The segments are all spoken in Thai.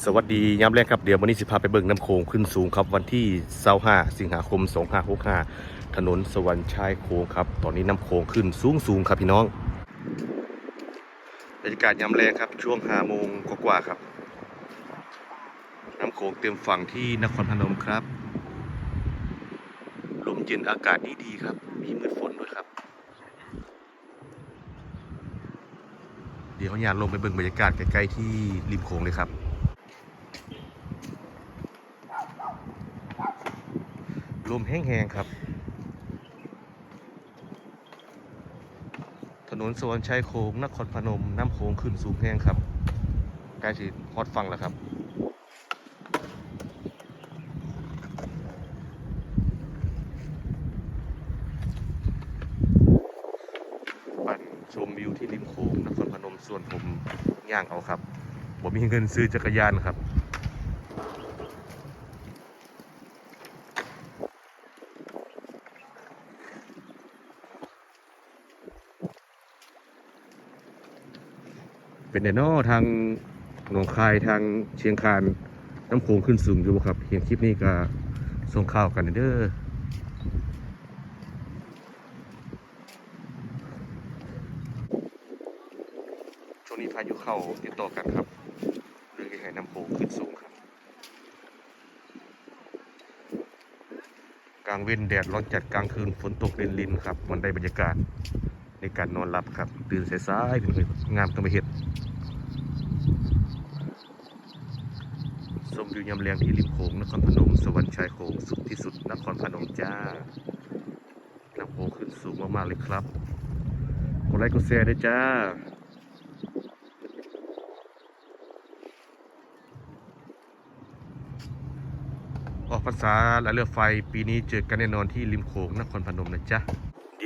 สวัสดียามแรกครับ เดี๋ยววันนี้สิพาไปเบิ่งน้ำโขงขึ้นสูงครับ วันที่25สิงหาคม 2565 ถนนสวรรค์ชายโขงครับ ตอนนี้น้ำโขงขึ้นสูงสูงครับพี่น้องบรรยากาศยามแรกครับ ช่วง5โมงกว่าครับ น้ำโขงเต็มฝั่งที่นครพนมครับ ลมเย็นอากาศดีๆครับ มีมืดฝนด้วยครับ เดี๋ยวอยากลงไปเบิ่งบรรยากาศใกล้ๆที่ริมโขงเลยครับ ลมแห้งๆครับ ถนนสวนชัยโขงนครพนมน้ำโขงขึ้นสูงแห้งครับใกล้สิฮอดฟังแล้วครับปั่นชมวิวที่ริมโขงนครพนมส่วนผมย่างเอาครับผมมีเงินซื้อจักรยานครับ เป็นแนนอทางหนองคายทางเชียงคานน้ำโขงขึ้นสูงอยู่ครับเห็นคลิปนี้ก็ส่งข่าวกันเด้อช่วงนี้พายุเข้าติดต่อกันครับเรื่องให้น้ำโขงขึ้นสูงครับ กลางเว้นแดดร้อนจัดกลางคืนฝนตกลินลินครับมันได้บรรยากาศ ในการนอนหลับครับ ตื่นสายๆเป็นงามต้องไปเห็ดชมวิวยามเลียงที่ริมโขงนครพนมสวรรค์ชายโขงสุดที่สุดนครพนมจ้าน้ำโขงขึ้นสูงมากๆเลยครับกดไลค์กดแชร์ด้วยจ้าออกภาษาและเรือไฟปีนี้เจอกันแน่นอนที่ริมโขงนครพนมนะจ๊ะ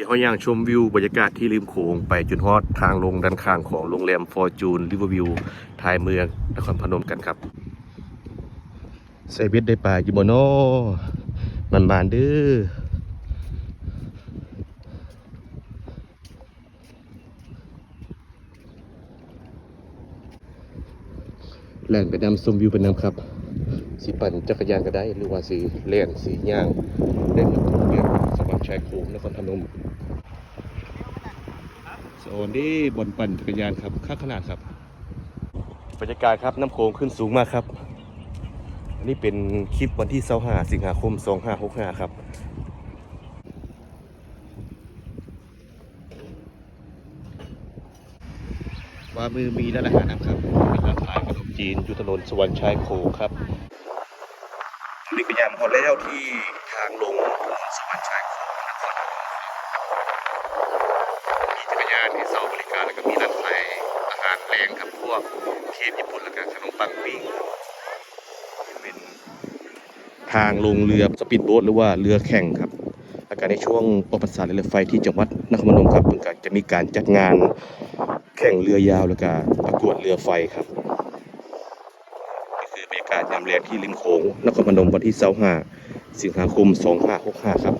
เดี๋ยวเขาย่างชมวิวบรรยากาศที่ริมโขงไปจนฮอดทางลงด้านข้างของโรงแรมฟอร์จูนริเวอร์วิวทายเมืองนครพนมกันครับใส่เบ็ดได้ปลาจิโมโนมันบานๆเด้อแล่นไปนำชมวิวไปนำครับสีปั่นจักรยานก็ได้หรือว่าสีเล่นสีย่างได้หมดายโขงนครพนมโซนนี้บนปั่นจักรยานครับค่าขนาดครับบรรยากาศครับน้ำโขงขึ้นสูงมากครับ อันนี้เป็นคลิปวันที่25สิงหาคม 2565 ครับว่ามือมีร้านอาหารนะครับเป็นร้านขายขนมจีนอยู่ถนนสวรรค์ชายโขงครับนี่ก็นยามพอแล้วที่ทางลงถนนสวรรค์ชายโขงนครพนมมีจักรยานให้เสาบริการแล้วก็มีร้านขายอาหารแรงครับพวกเทียนญี่ปุ่นแล้วก็ขนมปังปิ้งเป็นทางลงเรือสปีดโบ๊ทหรือว่าเรือแข่งครับแล้วก็ในช่วงประวัติศาสตร์เรือไฟที่จังหวัดนครพนมครับเพิ่งก็จะมีการจัดงานแข่งเรือยาวแล้วก็ประกวดเรือไฟครับนี่คือบรรยากาศยามแลงที่ริมโขงนครพนมวันที่25สิงหาคม2565ครับ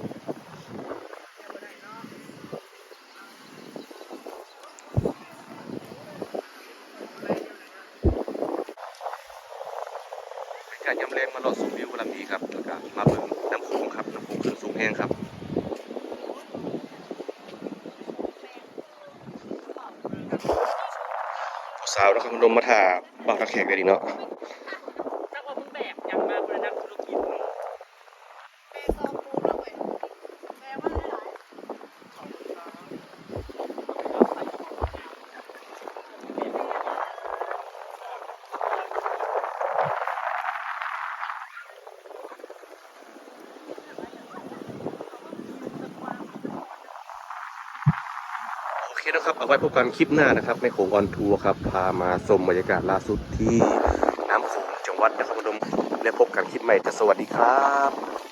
การย้ำแรงมาลอดสูบวิวลำนี้ครับแล้วก็มาเบิ่งน้ำโขงครับน้ำโขงขึ้นสูงแห้งครับสาวนครพนมมาถ่าบางตะแขกได้ดีเนาะ จักว่ามึงแบบยังมากเลยนักธุรกิจ โอ เคนะครับเอาไว้พบกันคลิปหน้านะครับในโขงออนทัวร์ครับ พามาชมบรรยากาศล่าสุดที่น้ำโขงจังหวัดนครพนมและพบกันคลิปใหม่จะสวัสดีครับ